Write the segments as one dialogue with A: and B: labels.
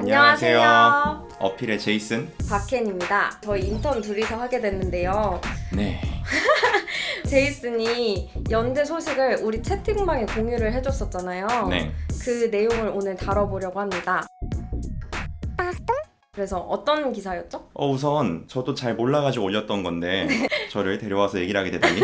A: 안녕하세요.
B: 어필의 제이슨.
A: 박켄입니다. 저희 인턴 둘이서 하게 됐는데요.
B: 네.
A: 제이슨이 연대 소식을 우리 채팅방에 공유를 해줬었잖아요.
B: 네.
A: 그 내용을 오늘 다뤄보려고 합니다. 그래서 어떤 기사였죠?
B: 어, 우선 저도 잘 몰라가지고 올렸던 건데 저를 데려와서 얘기를 하게 되다니.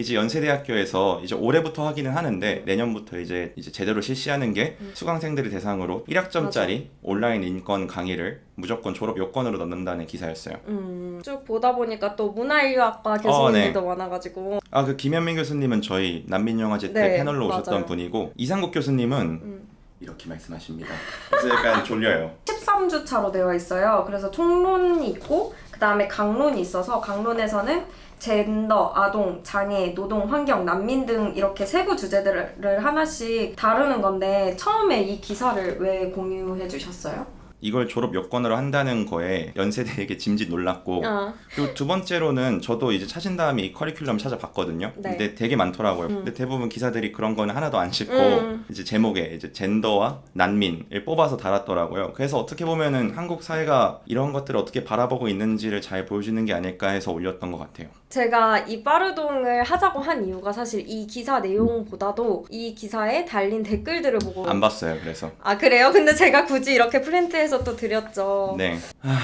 B: 이제 연세대학교에서 이제 올해부터 하기는 하는데 내년부터 이제 이제 제대로 실시하는 게
A: 음.
B: 수강생들을 대상으로 1학점짜리 온라인 인권 강의를 무조건 졸업 요건으로 넣는다는 기사였어요.
A: 음, 쭉 보다 보니까 또 문화인류학과 교수님들도 많아가지고
B: 아 그 김현민 교수님은 저희 난민영화제 때
A: 네,
B: 패널로 오셨던
A: 맞아요.
B: 분이고 이상국 교수님은
A: 음,
B: 이렇게 말씀하십니다. 그래서 약간 졸려요.
A: 13주 차로 되어 있어요. 그래서 총론이 있고 그 다음에 강론이 있어서 강론에서는 젠더, 아동, 장애, 노동, 환경, 난민 등 이렇게 세부 주제들을 하나씩 다루는 건데 처음에 이 기사를 왜 공유해 주셨어요?
B: 이걸 졸업 요건으로 한다는 거에 연세대에게 짐짓 놀랐고
A: 아,
B: 그리고 두 번째로는 저도 이제 찾은 다음에 이 커리큘럼 찾아봤거든요.
A: 네.
B: 근데 되게 많더라고요.
A: 음.
B: 근데 대부분 기사들이 그런 거는 하나도 안 싣고
A: 음.
B: 이제 제목에 이제 젠더와 난민을 뽑아서 달았더라고요. 그래서 어떻게 보면은 한국 사회가 이런 것들을 어떻게 바라보고 있는지를 잘 보여주는 게 아닐까 해서 올렸던 것 같아요.
A: 제가 이 빠르동을 하자고 한 이유가 사실 이 기사 내용보다도 이 기사에 달린 댓글들을 보고
B: 안 봤어요. 그래서
A: 아 그래요? 근데 제가 굳이 이렇게 프린트해서 또 드렸죠.
B: 네. 하...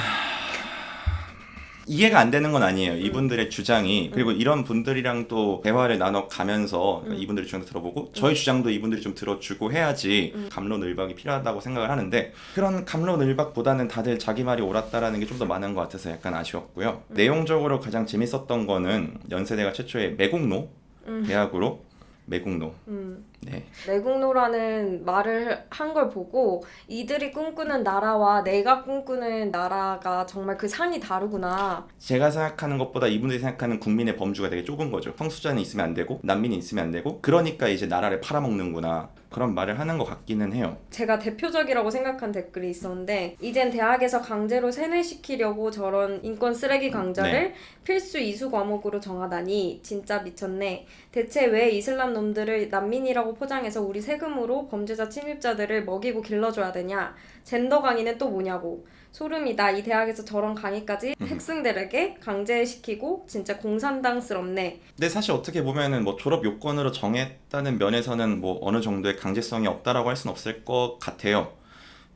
B: 이해가 안 되는 건 아니에요. 이분들의 주장이 그리고 이런 분들이랑 또 대화를 나눠 가면서
A: 음.
B: 이분들의 주장도 들어보고 저희 주장도 이분들이 좀 들어주고 해야지
A: 음.
B: 감론을박이 필요하다고 생각을 하는데 그런 감론을박보다는 다들 자기 말이 옳았다라는 게 좀 더 많은 것 같아서 약간 아쉬웠고요.
A: 음.
B: 내용적으로 가장 재밌었던 거는 연세대가 최초의 매국노
A: 음.
B: 대학으로 매국노.
A: 음.
B: 네.
A: 내국노라는 말을 한 걸 보고 이들이 꿈꾸는 나라와 내가 꿈꾸는 나라가 정말 그 산이 다르구나.
B: 제가 생각하는 것보다 이분들이 생각하는 국민의 범주가 되게 좁은 거죠. 성수자는 있으면 안 되고 난민이 있으면 안 되고 그러니까 이제 나라를 팔아먹는구나 그런 말을 하는 것 같기는 해요.
A: 제가 대표적이라고 생각한 댓글이 있었는데 이젠 대학에서 강제로 세뇌시키려고 저런 인권 쓰레기 강좌를
B: 네.
A: 필수 이수 과목으로 정하다니 진짜 미쳤네. 대체 왜 이슬람 놈들을 난민이라고 포장해서 우리 세금으로 범죄자 침입자들을 먹이고 길러줘야 되냐? 젠더 강의는 또 뭐냐고. 소름이다. 이 대학에서 저런 강의까지
B: 음.
A: 학생들에게 강제시키고 진짜 공산당스럽네.
B: 근데 사실 어떻게 보면은 뭐 졸업 요건으로 정했다는 면에서는 뭐 어느 정도의 강제성이 없다라고 할 수는 없을 것 같아요.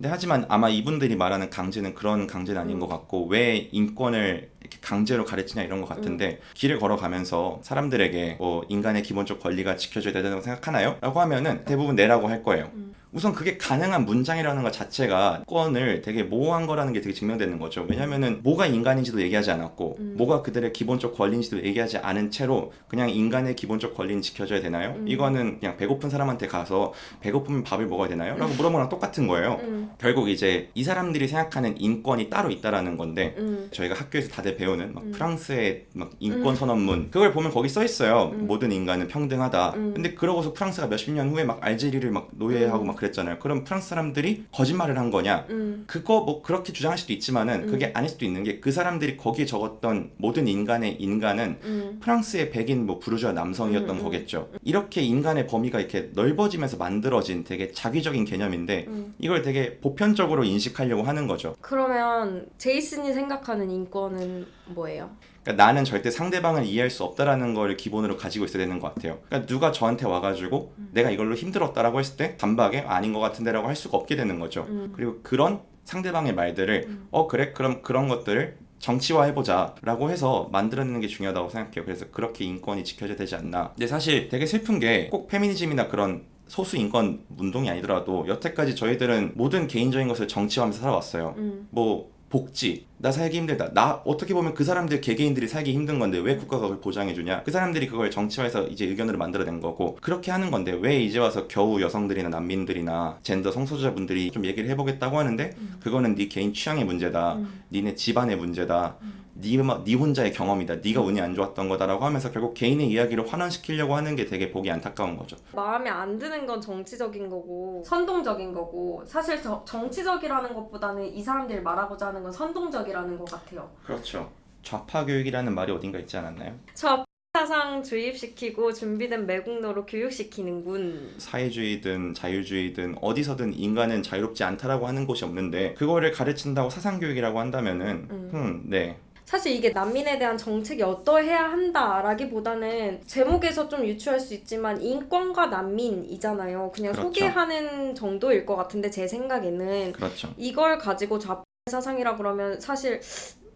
B: 근데 하지만 아마 이분들이 말하는 강제는 그런 강제는 아닌
A: 음.
B: 것 같고 왜 인권을 이렇게 강제로 가르치냐 이런 것 같은데 길을 걸어가면서 사람들에게 뭐 인간의 기본적 권리가 지켜져야 된다고 생각하나요? 라고 하면은 대부분 네라고 할 거예요.
A: 음.
B: 우선 그게 가능한 문장이라는 것 자체가 인권을 되게 모호한 거라는 게 되게 증명되는 거죠. 왜냐면은 뭐가 인간인지도 얘기하지 않았고
A: 음.
B: 뭐가 그들의 기본적 권리인지도 얘기하지 않은 채로 그냥 인간의 기본적 권리는 지켜져야 되나요?
A: 음.
B: 이거는 그냥 배고픈 사람한테 가서 배고프면 밥을 먹어야 되나요? 라고 물어보는 거랑 똑같은 거예요.
A: 음,
B: 결국 이제 이 사람들이 생각하는 인권이 따로 있다라는 건데
A: 음,
B: 저희가 학교에서 다들 배우는 막
A: 음.
B: 프랑스의 막 인권 선언문 그걸 보면 거기 써 있어요.
A: 음.
B: 모든 인간은 평등하다.
A: 음.
B: 근데 그러고서 프랑스가 몇십 년 후에 막 알제리를 막 노예하고
A: 음.
B: 막 그랬잖아요. 그럼 프랑스 사람들이 거짓말을 한 거냐?
A: 음,
B: 그거 뭐 그렇게 주장할 수도 있지만은
A: 음.
B: 그게 아닐 수도 있는 게 그 사람들이 거기에 적었던 모든 인간의 인간은
A: 음.
B: 프랑스의 백인 뭐 부르주아 남성이었던
A: 음, 음.
B: 거겠죠. 이렇게 인간의 범위가 이렇게 넓어지면서 만들어진 되게 자기적인 개념인데
A: 음.
B: 이걸 되게 보편적으로 인식하려고 하는 거죠.
A: 그러면 제이슨이 생각하는 인권은 뭐예요?
B: 그러니까 나는 절대 상대방을 이해할 수 없다라는 걸 기본으로 가지고 있어야 되는 것 같아요. 그러니까 누가 저한테 와가지고
A: 음.
B: 내가 이걸로 힘들었다라고 했을 때 단박에 아닌 것 같은데라고 할 수가 없게 되는 거죠.
A: 음.
B: 그리고 그런 상대방의 말들을
A: 음.
B: 어 그래 그럼 그런 것들을 정치화해보자라고 해서 만들어내는 게 중요하다고 생각해요. 그래서 그렇게 인권이 지켜져야 되지 않나. 근데 사실 되게 슬픈 게 꼭 페미니즘이나 그런 소수 인권 운동이 아니더라도 여태까지 저희들은 모든 개인적인 것을 정치화하면서 살아왔어요.
A: 음.
B: 뭐 복지 나 살기 힘들다 나 어떻게 보면 그 사람들 개개인들이 살기 힘든 건데 왜 국가가 그걸 보장해 주냐 그 사람들이 그걸 정치화해서 이제 의견으로 만들어낸 거고 그렇게 하는 건데 왜 이제 와서 겨우 여성들이나 난민들이나 젠더 성소수자분들이 좀 얘기를 해보겠다고 하는데
A: 음.
B: 그거는 네 개인 취향의 문제다
A: 음.
B: 니네 집안의 문제다
A: 음.
B: 네, 마- 네 혼자의 경험이다 네가 운이 안 좋았던 거다라고 하면서 결국 개인의 이야기를 환원시키려고 하는 게 되게 보기 안타까운 거죠
A: 마음에 안 드는 건 정치적인 거고 선동적인 거고 사실 저- 정치적이라는 것보다는 이 사람들이 말하고자 하는 건 선동적이라는 것 같아요.
B: 그렇죠 좌파 교육이라는 말이 어딘가 있지 않았나요?
A: 저 사상 주입시키고 준비된 매국노로 교육시키는군.
B: 사회주의든 자유주의든 어디서든 인간은 자유롭지 않다라고 하는 곳이 없는데 그거를 가르친다고 사상교육이라고 한다면은
A: 음.
B: 음, 네
A: 사실 이게 난민에 대한 정책이 어떠해야 한다라기보다는 제목에서 좀 유추할 수 있지만 인권과 난민이잖아요. 그냥
B: 그렇죠.
A: 소개하는 정도일 것 같은데 제 생각에는
B: 그렇죠.
A: 이걸 가지고 좌파 사상이라 그러면 사실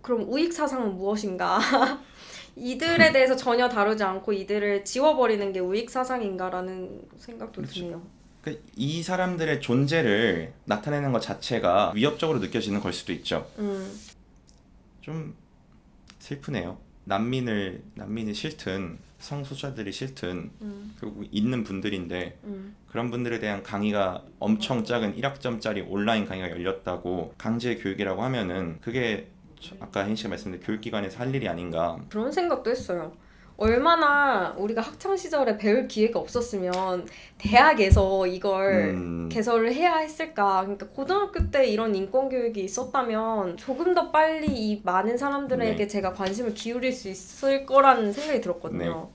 A: 그럼 우익 사상은 무엇인가? 이들에 대해서 전혀 다루지 않고 이들을 지워버리는 게 우익 사상인가라는 생각도
B: 그렇죠.
A: 드네요.
B: 그이 사람들의 존재를 나타내는 것 자체가 위협적으로 느껴지는 걸 수도 있죠.
A: 음,
B: 좀 슬프네요. 난민을 난민이 싫든 성소수자들이 싫든
A: 음,
B: 결국 있는 분들인데
A: 음.
B: 그런 분들에 대한 강의가 엄청 작은 1학점짜리 온라인 강의가 열렸다고 강제 교육이라고 하면은 그게 저- 아까 혜인 씨가 말씀드린 교육기관에서 할 일이 아닌가.
A: 그런 생각도 했어요. 얼마나 우리가 학창 시절에 배울 기회가 없었으면 대학에서 이걸
B: 음,
A: 개설을 해야 했을까? 그러니까 고등학교 때 이런 인권 교육이 있었다면 조금 더 빨리 이 많은 사람들에게
B: 네.
A: 제가 관심을 기울일 수 있을 거라는 생각이 들었거든요.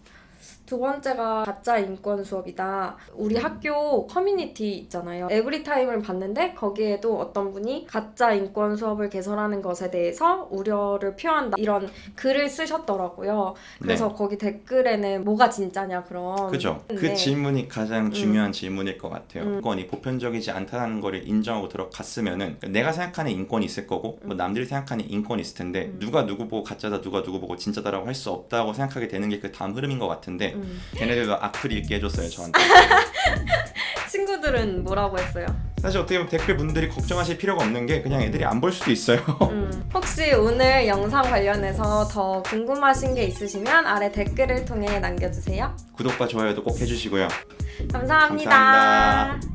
A: 두 번째가 가짜 인권 수업이다. 우리 학교 커뮤니티 있잖아요. 에브리타임을 봤는데 거기에도 어떤 분이 가짜 인권 수업을 개설하는 것에 대해서 우려를 표한다. 이런 글을 쓰셨더라고요. 그래서 거기 댓글에는 뭐가 진짜냐 그런.
B: 네. 그죠. 그
A: 네.
B: 질문이 가장 중요한 질문일 것 같아요.
A: 음.
B: 인권이 보편적이지 않다는 거를 인정하고 들어갔으면은 내가 생각하는 인권이 있을 거고 뭐 남들이 생각하는 인권이 있을 텐데
A: 음.
B: 누가 누구 보고 가짜다 누가 누구 보고 진짜다라고 할 수 없다고 생각하게 되는 게 그 다음 흐름인 것 같은데
A: 음.
B: 걔네들도 악플 읽게 해줬어요 저한테.
A: 친구들은 뭐라고 했어요?
B: 사실 어떻게 보면 댓글 분들이 걱정하실 필요가 없는 게 그냥 애들이 안 볼 수도 있어요.
A: 음, 혹시 오늘 영상 관련해서 더 궁금하신 게 있으시면 아래 댓글을 통해 남겨주세요.
B: 구독과 좋아요도 꼭 해주시고요.
A: 감사합니다.
B: 감사합니다.